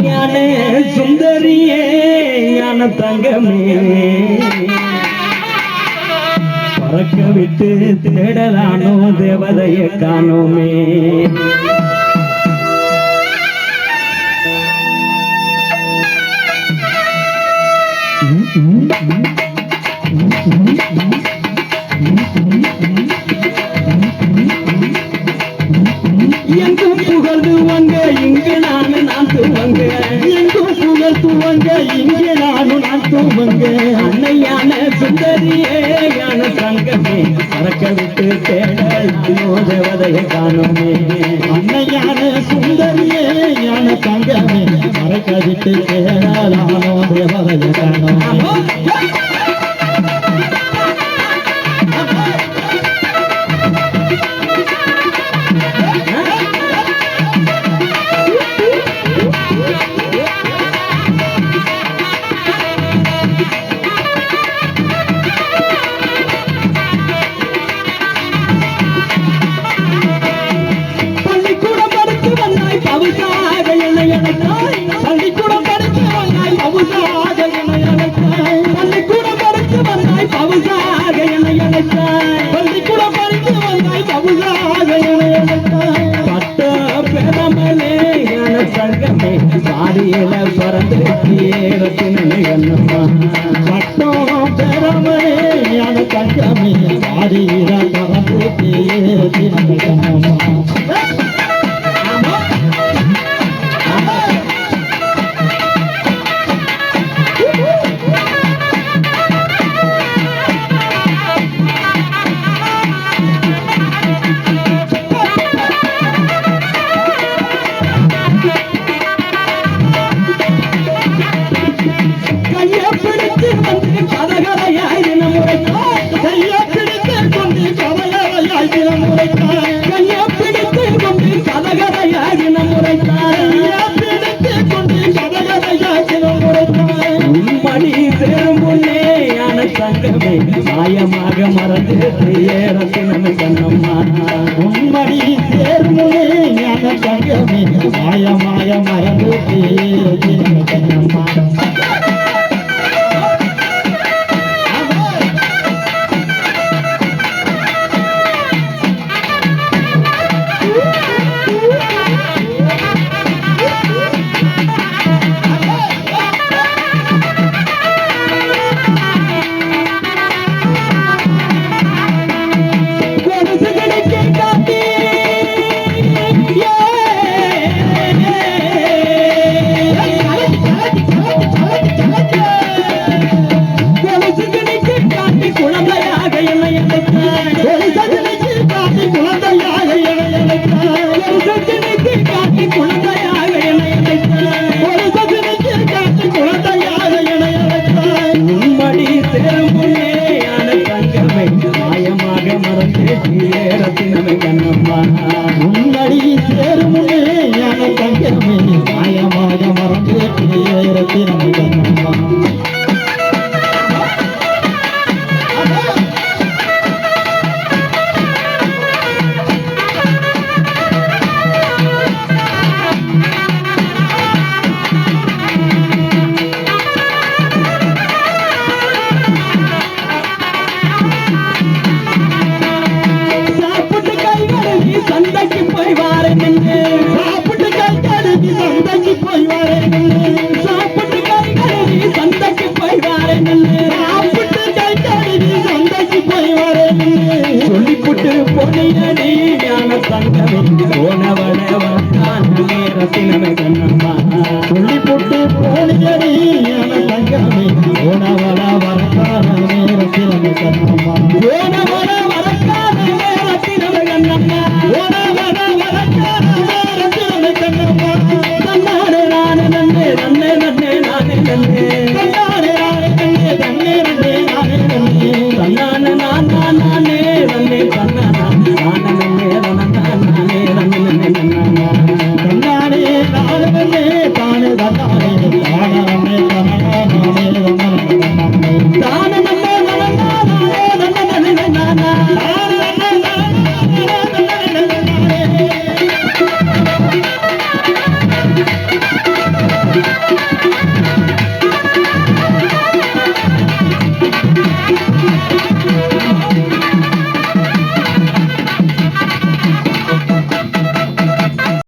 ஞான சுந்தரியே ஞான தங்கமே பறக்க விட்டு தேடலானோ தேவதைய காணோமே Mm-hmm. தூவங்க இங்கே நானும் நான் தூவங்க. அன்னையான சுந்தரியே யான சங்கமே. பறக்க விட்டு தேடவதைய காணுமே. அன்னையான சுந்தரியே சங்கமே. பறக்க விட்டு தமிழாக என்னை அழைத்தாய். பள்ளிக்கூடம் படித்து வந்தாய் தமிழாக என்னை மனமாக மறந்து ஏறத்தினு கண்ணம்மா. உண்மடி சேர்முனை ஞான தங்கமே மாயமாக மறந்து கண்ணம்மா. மறந்து ஏறத்தினமை கண்ணம்மா தங்கமே போனவளவன் நான் ரத்தினமே